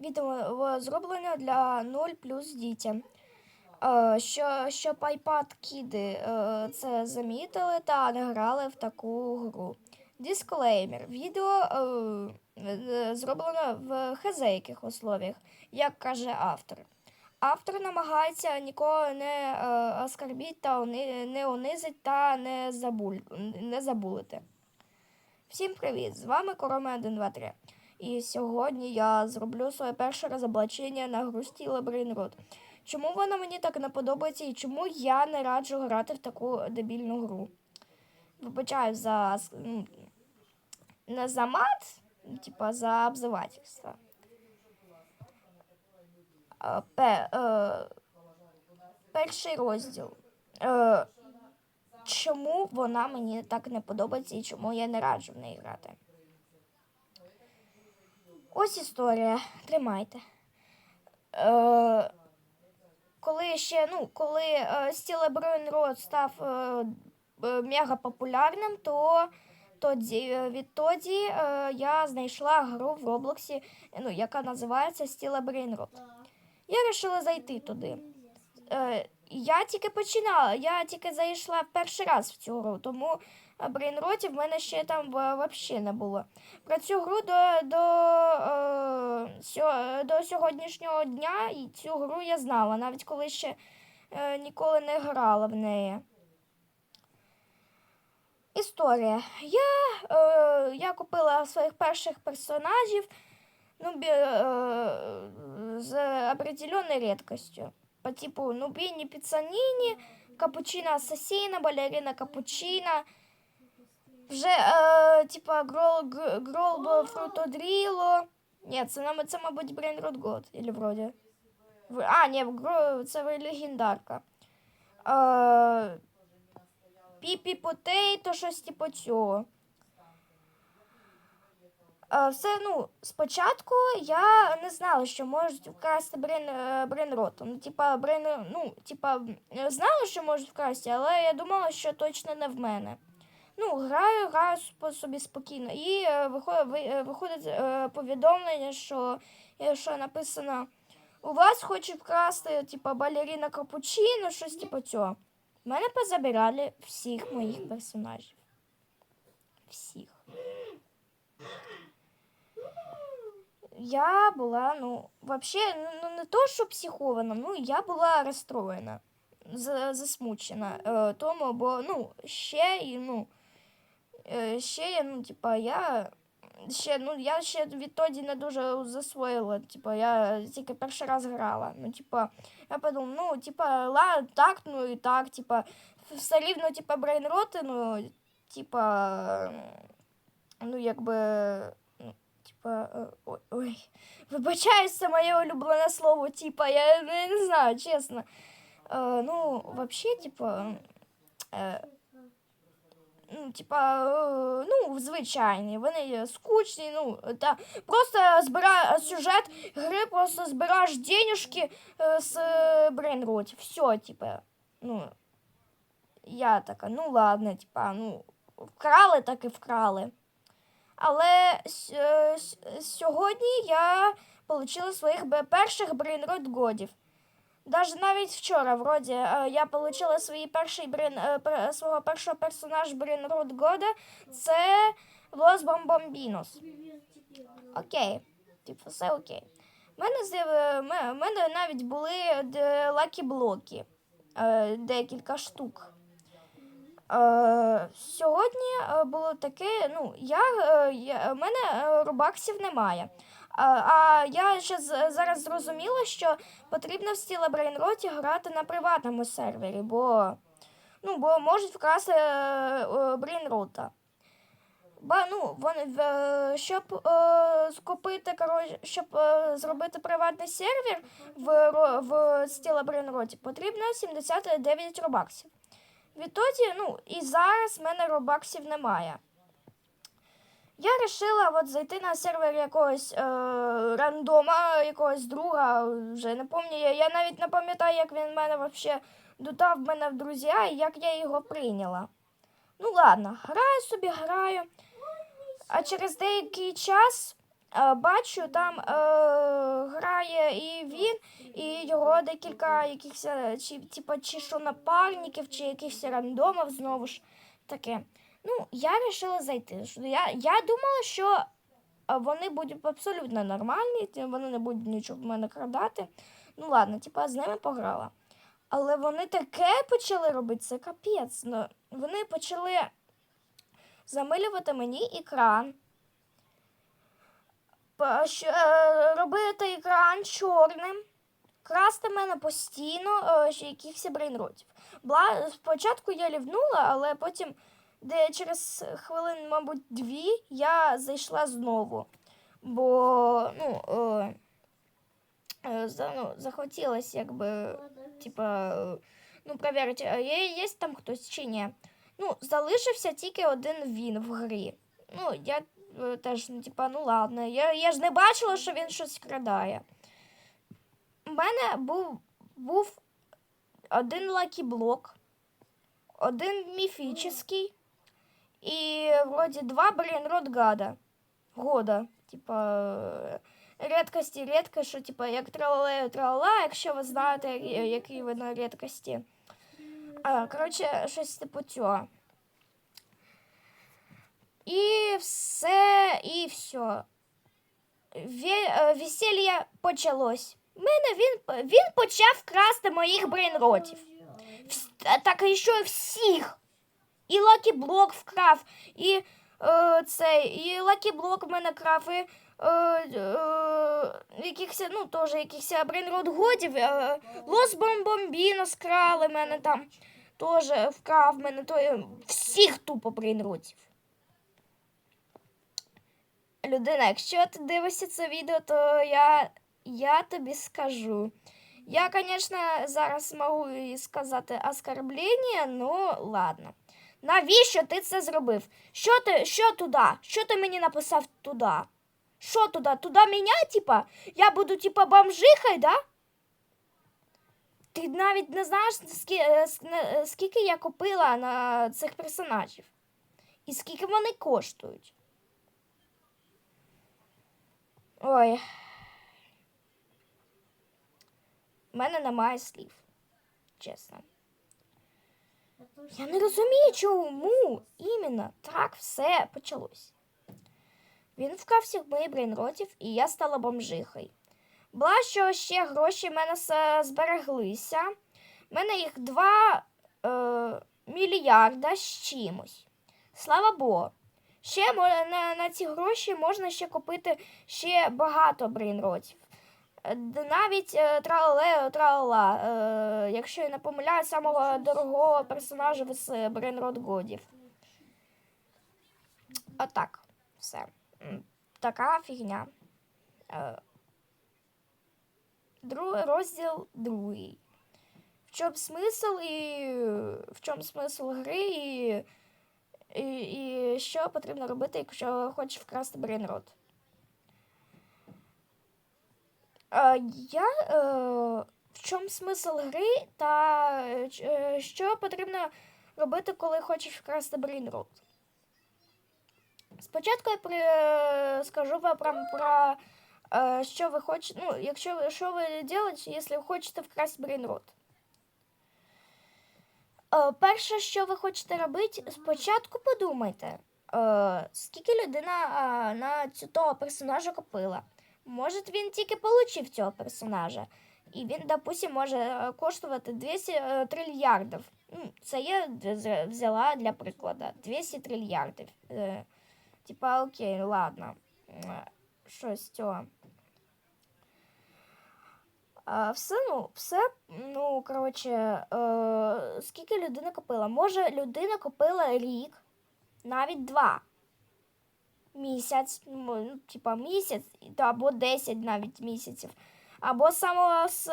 Відео зроблено для 0 плюс дітям. Е, Що, щоб iPad кіди е, це замітили та не грали в таку гру. Дисклеймер. Відео е, е, зроблено в хазейких условіях, як каже автор. Автор намагається нікого не е, оскарбіть та не унизить та не, забуль, не забулити. Всім привіт! З вами Корома 123. І сьогодні я зроблю своє перше розоблачення на гру Steel Brain Road. Чому вона мені так не подобається і чому я не раджу грати в таку дебільну гру? Вибачаю за не за мат, типа за обзивательство. Пе, е, перший розділ. Е, чому вона мені так не подобається і чому я не раджу в неї грати? Ось історія. Тримайте. Е, коли ще, ну, коли е, Brain Road став е, е, мега популярним, то тоді, е, відтоді е, я знайшла гру в Роблоксі, ну, яка називається Steel Brain Я вирішила зайти туди. Е, я тільки починала, я тільки зайшла перший раз в цю гру, тому брейнротів в мене ще там взагалі не було. Про цю гру до, до, е, до сьогоднішнього дня і цю гру я знала, навіть коли ще е, ніколи не грала в неї. Історія. Я, е, я купила своїх перших персонажів ну, бі- е, з определенной редкостью. По типу Нубіні Піцаніні, Капучино Асасіна, Балерина Капучино. Вже, е, типа, Грол, Г- Фрутодріло. Ні, це, нам- це, мабуть, Брейн Рот Год, или вроде. А, ні, це легендарка. Е, Піпі Потейто, щось типу цього. Е, Все, ну, спочатку я не знала, що можуть вкрасти брейн, брейнроту. Ну, типа, брейн, ну, типа, знала, що можуть вкрасти, але я думала, що точно не в мене. Ну, граю, граю собі спокійно. І е, виходить, е, виходить е, повідомлення, що, що написано: у вас хочуть вкрасти, типа, балеріна капучино, щось типу цього. Мене позабирали всіх моїх персонажів. Всіх. Я була, ну, вообще, ну не то, що психована, ну я була розстроєна, засмучена. Тому, бо, ну, ще і, ну, ще я, ну, типа, я ще, ну, я ще відтоді не дуже засвоїла. Типа, я тільки перший раз грала. Ну, типа, я подумала, ну, типа, ла, так, ну і так, типа, все рівно, типа, брейнроти, ну, типа, ну, якби. ну, Типа, е, ой, ой, вибачаюсь, це моє улюблене слово, типа, я не, не знаю, чесно. Е, ну, вообще, типа, е, ну, типа, е, ну, звичайні, вони скучні, ну, та просто збира сюжет гри, просто збираєш денежки е, з е, все, типа, ну, я така, ну, ладно, типа, ну, вкрали, так і вкрали. Але е, сьогодні я отримала своїх перших брейнрод годів. Даже навіть вчора, вроді, е, я отримала свій перший брейн, е, свого першого персонажа брейнрод года. Це Лос Бомбомбінос. Окей. Типу, все окей. У мене, з'яв- е, в мене навіть були лакі-блоки. е, Декілька штук. Сьогодні було таке, ну, я, я, в мене робаксів немає. А, я ще зараз зрозуміла, що потрібно в Стіла Брейнроті грати на приватному сервері, бо, ну, бо можуть вкрасти е, е, Брейнрота. Ба, ну, вони, е, щоб е, скупити, коротше, щоб е, зробити приватний сервер в, в Стіла Брейнроті, потрібно 79 робаксів. Відтоді, ну, і зараз в мене робаксів немає. Я вирішила от зайти на сервер якогось е, рандома, якогось друга, вже не пам'ятаю. Я, навіть не пам'ятаю, як він мене вообще додав мене в друзі і як я його прийняла. Ну ладно, граю собі, граю. А через деякий час е, бачу там е, грає, і він, і його декілька якихось, е, чи, типа, чи що напарників, чи якихось рандомів знову ж таке. Ну, я вирішила зайти. Я, я думала, що вони будуть абсолютно нормальні, вони не будуть нічого в мене крадати. Ну ладно, типа з ними пограла. Але вони таке почали робити, це капець. Ну, вони почали замилювати мені екран. Е, Робити екран чорним, красти мене постійно е, якихось брейнротів. Спочатку я лівнула, але потім, де через хвилин, мабуть, дві, я зайшла знову. Бо ну, е, е, ну, захотілося, якби, типа, е, ну, перевірити, є, є там хтось чи ні. Ну, залишився тільки один він в грі. Ну, я е, теж, ну, типа, ну ладно. Я, я ж не бачила, що він щось крадає. У мене був, був один лакі-блок, один міфічний і вроді два Брейнрод Гада. Года. Типа. Рідкості, рідко, що типа як тралалею тралала, якщо ви знаєте, які вони рідкості. А, коротше, щось типу цього. І все, і все. Ве- е, Весілля почалось. Мене він, він почав красти моїх брейнротів. Так і що всіх. І Лакі Блок вкрав, і е, цей, і Лакі Блок в мене крав, і е, е, якихось, ну, теж якихось брейнрод годів. Е, Лос Бомбомбіно скрали мене там. Теж вкрав мене то, е, всіх тупо брейнротів. Людина, якщо ти дивишся це відео, то я, я тобі скажу. Я, звісно, зараз можу сказати оскорблення, ну ладно. Навіщо ти це зробив? Що ти, що туди? Що ти мені написав туди? Що туди? Туди мене, типа? Я буду, типа, бомжихой, да? Ти навіть не знаєш, е, е, скільки я купила на цих персонажів. І скільки вони коштують. Ой. У мене немає слів. Чесно. Я не розумію, чому іменно так все почалось. Він вкрав всіх моїх брейнротів, і я стала бомжихою. Була, що ще гроші в мене збереглися. У мене їх 2 е, мільярда з чимось. Слава Богу. Ще на, на ці гроші можна ще купити ще багато брейнротів. Навіть е, тралалео тралала, е, якщо я не помиляю, самого дорогого персонажа з Брейнрод Годів. Отак. Все. Така фігня. Е, Другий розділ другий. В чому смисл і в чому смисл гри і, і, і що потрібно робити, якщо хочеш вкрасти брейнрод. Е, я е, в чому смисл гри та е, е, що потрібно робити, коли хочеш вкрасти брейнрод? Спочатку я при, е, скажу вам про, е, що ви хочете, ну, якщо що ви робите, якщо ви хочете вкрасти. Е, перше, що ви хочете робити, спочатку подумайте, е, скільки людина е, на того персонажа купила. Може, він тільки получив цього персонажа. І він, допустим, може е, коштувати 200 е, трильярдів. Ну, Це я вз- взяла для прикладу. 200 трильярдів. Е, Типа, окей, ладно. Щось цього. Все, ну, все, ну, коротше, скільки людина купила? Може, людина купила рік, навіть два. Місяць, ну, типа місяць, або 10 навіть місяців. Або самого, з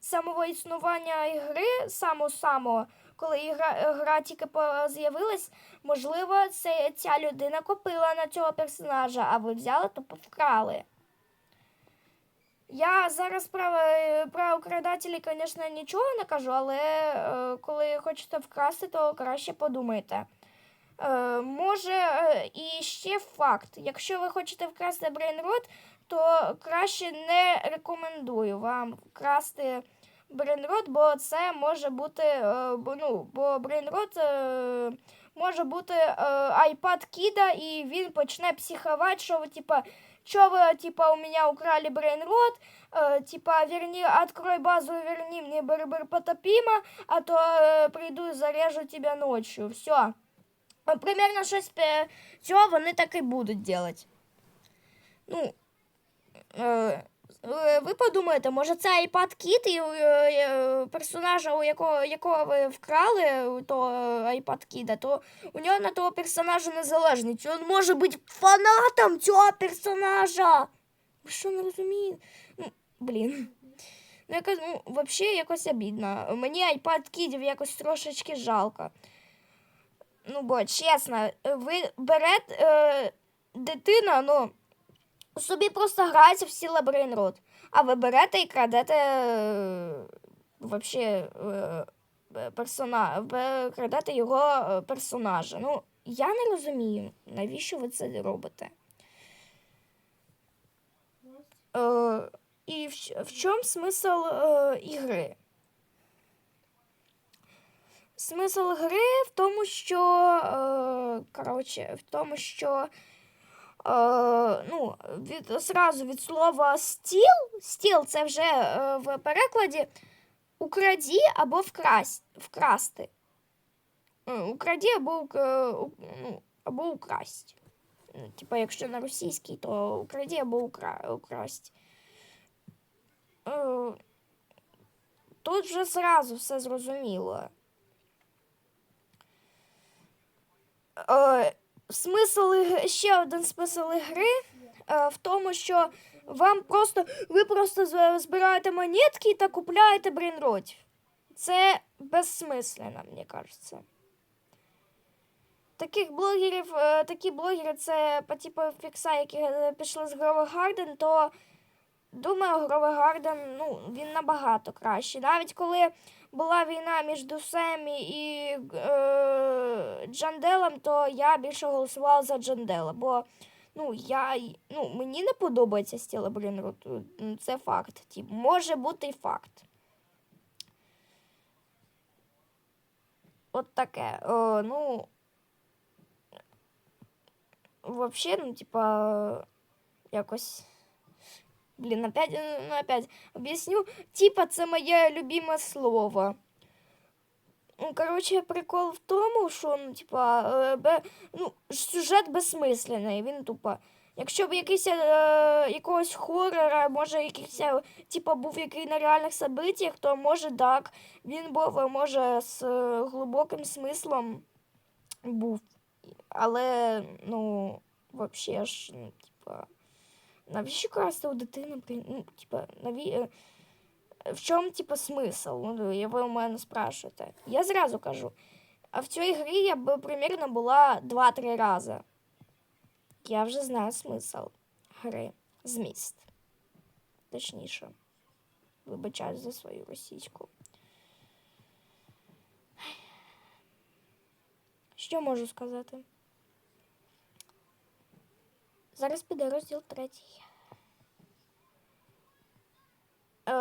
самого існування ігри, само самого, коли ігра, гра тільки з'явилась, можливо, це, ця людина купила на цього персонажа, а ви взяли та вкрали. Я зараз про, про украдателі, звісно, нічого не кажу, але е, коли хочете вкрасти, то краще подумайте. Е, може, е, і ще факт. Якщо ви хочете вкрасти брейнрот, то краще не рекомендую вам красти брейнрот, бо це може бути. е, ну, бо брейнрот може бути iPad кіда, і він почне психовати, що ви, типа, що ви, типа, у мене украли брейнрот, е, типа, верни, открой базу, верни мне Бербер Потопима, а то е, прийду і зарежу тебе ночью. Все. Примерно щось цього вони так і будуть делать. Ну, е, ви подумаєте, може це iPad Kit і е, е, персонажа, у якого, якого ви вкрали, е, iPad Kid, то у нього на того персонажа незалежність. Він може бути фанатом цього персонажа. Ви що не розумієте? Ну, блін. Ну, якось, ну, взагалі якось обідно. Мені iPad Kidів якось трошечки жалко. Ну, бо чесно, ви берете е, дитина, ну, собі просто грається в сіла брейнрот. А ви берете і крадете е, вообще е, персона, крадете його е, персонажа. Ну, я не розумію, навіщо ви це робите. Е, і в, в чому смисл е, ігри? Смисл гри в тому, що е, коротше, в тому, що е, ну, від, зразу від слова стіл, стіл це вже е, в перекладі украді або вкрасть, вкрасти. Е, Украді або, ну, або украсть. Ну, Типа, якщо на російській, то украді або укра, украсть. Е, Тут вже зразу все зрозуміло. Е, смисл ще один смисл гри е, в тому, що вам просто ви просто збираєте монетки та купляєте брейнротів. Це безсмислено, мені кажеться. Таких блогерів, е, такі блогери, це по типу фікса, які е, пішли з Грови Гарден, то думаю, Грови Гарден, ну, він набагато кращий. Навіть коли була війна між Дусемі і е, Джанделем, то я більше голосувала за Джандела, бо ну, я, ну, мені не подобається стіл Брінрут. Це факт. Тіп, може бути факт. От таке. О, ну. Вообще, ну, типа, якось. Блін, опять, е, ну, опять об'ясню. Типа, це моє любиме слово. Ну, коротше, прикол в тому, що, ну, типа, е, бе, ну, сюжет безсмислений, він тупо. Якщо б якийсь е, якогось хорора, може, якийсь, е, типа, був який на реальних событиях, то може так. Він був, може, з е, глибоким смислом був. Але, ну, вообще ж, ну, типа, навіщо красти у дитини, ну, типа, наві... е, в чому, типа, смисл? Ну, ви у мене спрашуєте. Я зразу кажу. А в цій грі я б примірно була 2-3 рази. Я вже знаю смисл гри. Зміст. Точніше. Вибачаюсь за свою російську. Що можу сказати? Зараз піде розділ третій. Е,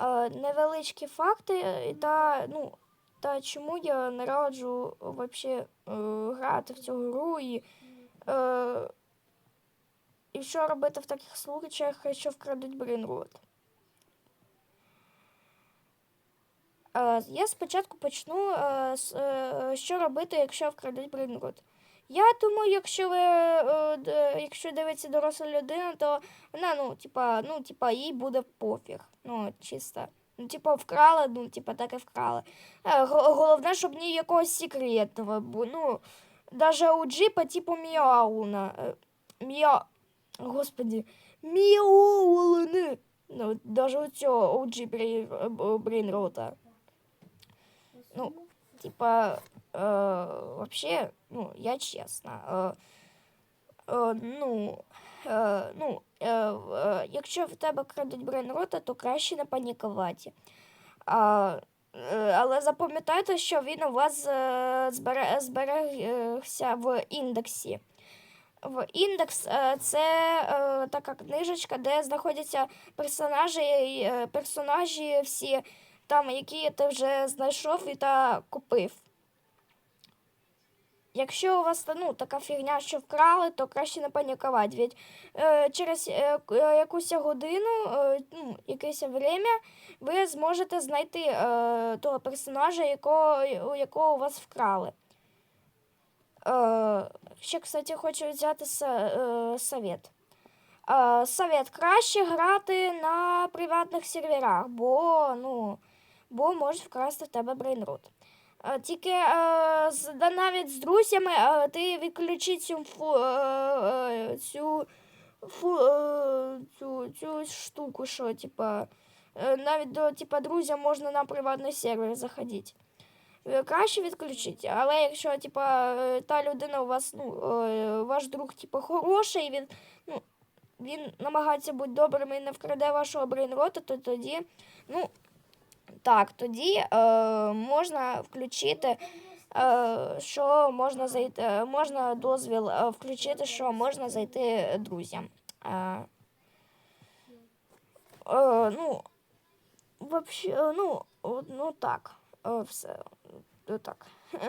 е, невеличкі факти е, та, ну, та чому я не раджу вообще е, грати в цю гру і, е, і що робити в таких случаях, якщо вкрадуть брейнрот. Е, я спочатку почну, е, з, е, що робити, якщо вкрадуть брейнрот. Я думаю, якщо ви е, якщо дивиться доросла людина, то вона, ну, типа, ну, типа, їй буде пофіг. Ну, чисто. Ну, типа, вкрала, ну, типа, так і вкрала. Е, Головне, щоб ні якогось секретного. Ну, даже у джипа, типу Міауна. е, Міа... Господи. Міауни. Ну, даже у цього у джипі Брейнрота. Ну, типа, э, вообще, ну, я чесно. Е, е, ну, е, ну, е, е, якщо в тебе крадуть брейнрота, то краще не панікувати. А, е, але запам'ятайте, що він у вас е, збере, зберегся в індексі. в індекс е, це е, така книжечка, де знаходяться персонажі, е, персонажі всі, там, які ти вже знайшов і та купив. Якщо у вас ну, така фігня, що вкрали, то краще не панікувати. Ведь е, через е, е, якусь годину, е, ну, якесь время, ви зможете знайти е, того персонажа, якого, якого у вас вкрали. Е, ще, кстати, хочу взяти е, совет. Е, совет краще грати на приватних серверах, бо, ну, бо можуть вкрасти в тебе брейнрут. Е, Тільки е, навіть з друзями е, ти відключи цю, фу, цю, фу, цю, цю штуку, що типа, навіть до типа, друзям можна на приватний сервер заходити. Краще відключити, але якщо типа, та людина у вас, ну, ваш друг типа, хороший, він, ну, він намагається бути добрим і не вкраде вашого брейнрота, то тоді, ну, так, тоді е, можна включити, е, що можна зайти, е, можна дозвіл е, включити, що можна зайти друзям. Е, е, ну, вообще, ну, ну так, е, все. Так.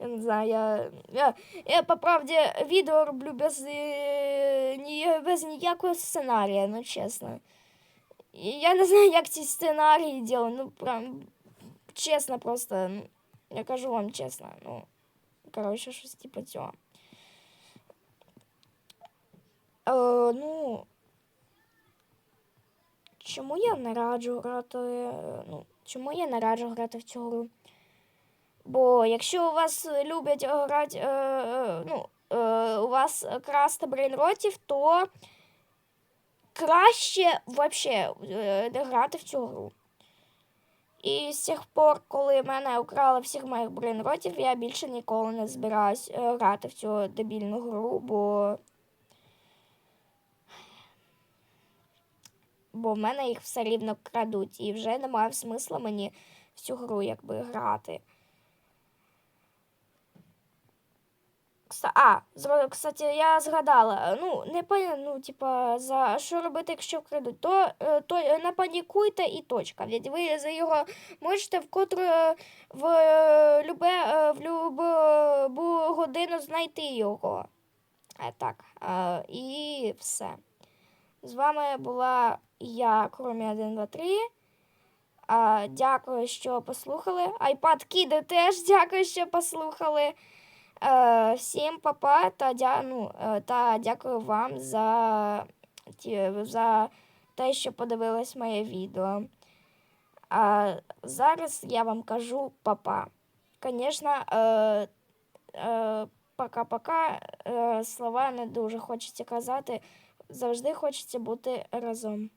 Я не знаю, я, я, я по правді відео роблю без, е, без ніякого сценарія, ну чесно. І я не знаю, як ці сценарії діли, ну прям чесно просто. Я кажу вам чесно. Ну, коротше, щось типу цього. Е, ну. Чому я не раджу грати? Ну, чому я не раджу грати в цю гру? Бо якщо у вас люблять грати, е, е, ну, е, у вас красти брейнротів, то краще вообще е, не грати в цю гру. І з тих пор, коли мене украли всіх моїх брейнротів, я більше ніколи не збираюсь е, грати в цю дебільну гру, бо. Бо в мене їх все рівно крадуть, і вже немає смисла мені в цю гру якби грати. А, кстати, я згадала. Ну, не пон- ну, типа, за що робити, якщо вкрадуть, то, е, то е, не і точка. Ведь ви за його можете вкотре е, в любе в любу годину знайти його. Е, Так, е, і все. З вами була я, Кромі 123. А, дякую, що послухали. Айпад Кіди теж дякую, що послухали. Е, всім папа та, дя, ну, е, та дякую вам за, за те, що подивились моє відео. А зараз я вам кажу папа. Звісно, е, пока-пока слова не дуже хочеться казати. Завжди хочеться бути разом.